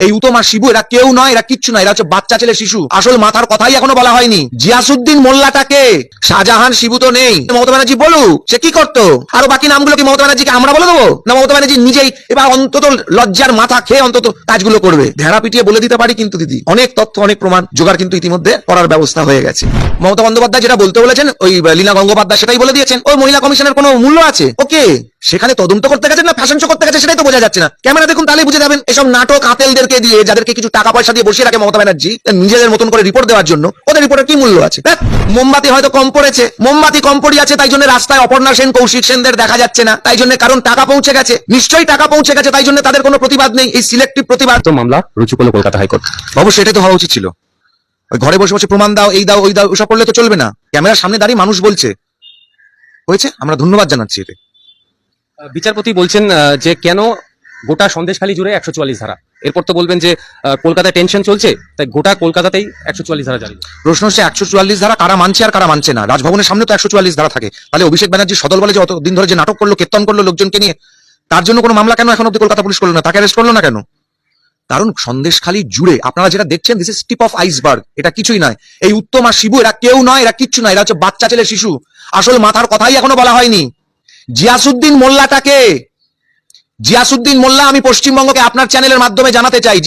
এই উতম শিবু, এরা কেউ নয়, এরা কিচ্ছু নয়, এরা হচ্ছে বাচ্চা ছেলে শিশু। আসল মাথার কথাই এখনও বলা হয়নি। জিয়াসুদ্দিন মোল্লাটাকে শাহজাহান শিবু তো নেই। মমতা ব্যানার্জি বলুক, সে কি করতো? আরও বাকি নামগুলো কি মমতা ব্যানার্জিকে আমরা বলে দেবো? না, মমতা ব্যানার্জি নিজেই এবার অন্তত লজ্জার মাথা খেয়ে অন্তত কাজগুলো করবে। ভেড়া পিটিয়ে বলে দিতে পারি কিন্তু, দিদি। অনেক তথ্য, অনেক প্রমাণ জোগাড় কিন্তু ইতিমধ্যে করার ব্যবস্থা হয়ে গেছে। মমতা বন্দ্যোপাধ্যায় যেটা বলতে বলেছেন, ওই লীনা গঙ্গোপাধ্যায় সেটাই বলে দিয়েছেন। ওই মহিলা কমিশনের কোনো মূল্য আছে? ওকে। সেখানে তদন্ত করতে গেছে না ফ্যাশন শো করতে গেছে সেটাই তো বোঝা যাচ্ছে না। ক্যামেরা দেখুন তাহলে বুঝে যাবেন এসব নাটক আতেলদেরকে দিয়ে যাদেরকে কিছু টাকা পয়সা দিয়ে বসিয়ে রাখে মমতা ব্যানার্জি নিজেদের মতন করে রিপোর্ট দেওয়ার জন্য ওদের রিপোর্টের কি মূল্য আছে? মোমবাতি হয়তো কম পড়েছে মোমবাতি কম পড়ে আছে তাই জন্য রাস্তায় অপর্ণা সেন কৌশিক সেনদের দেখা যাচ্ছে না তাই জন্য কারণ টাকা পৌঁছে গেছে নিশ্চয়ই টাকা পৌঁছে গেছে তাই জন্য তাদের কোনো প্রতিবাদ নেই এই সিলেক্টিভ প্রতিবাদ। তো মামলা রুজু করল কলকাতা হাইকোর্ট। বাবু সেটাই তো হওয়া উচিত ছিল। ঘরে বসে বসে প্রমাণ দাও এই দাও ওই দাও ওসব করলে তো চলবে না। ক্যামেরার সামনে দাঁড়িয়ে মানুষ বলছে। হয়েছে? আমরা ধন্যবাদ জানাচ্ছি এতে। আহ, বিচারপতি বলছেন যে কেন গোটা সন্দেশখালী জুড়ে একশো চুয়াল্লিশ ধারা? এরপর তো বলবেন যে কলকাতায় টেনশন চলছে, তাই গোটা কলকাতাতেই একশো চুয়াল্লিশ ধারা জারি। প্রশ্ন হচ্ছে, একশো চুয়াল্লিশ ধারা কারা মানছে আর কারা মানছে না? রাজভবনের সামনে তো একশো চুয়াল্লিশ ধারা থাকে। তাহলে অভিষেক ব্যানার্জি সদল বলে যে, অতদিন ধরে যে নাটক করল, কীর্তন করল লোকজনকে নিয়ে, তার জন্য কোনো মামলা কেন এখন অব্দি কলকাতা পুলিশ করল না? তাকে অ্যারেস্ট করল না কেন? কারণ সন্দেশখালী জুড়ে, আপনারা যেটা দেখছেন this is tip of iceberg এটা কিছুই নয়। এই উত্তম আর শিবু, এরা কেউ নয়, এরা কিচ্ছু নয়, এরা হচ্ছে বাচ্চা ছেলে শিশু। আসল মাথার কথাই এখনও বলা হয়নি। জিয়াসুদ্দিন মোল্লাটাকে জিয়াসুদ্দিন মোল্লা আমি পশ্চিমবঙ্গকে আপনার চ্যানেলের মাধ্যমে জানাতে চাই।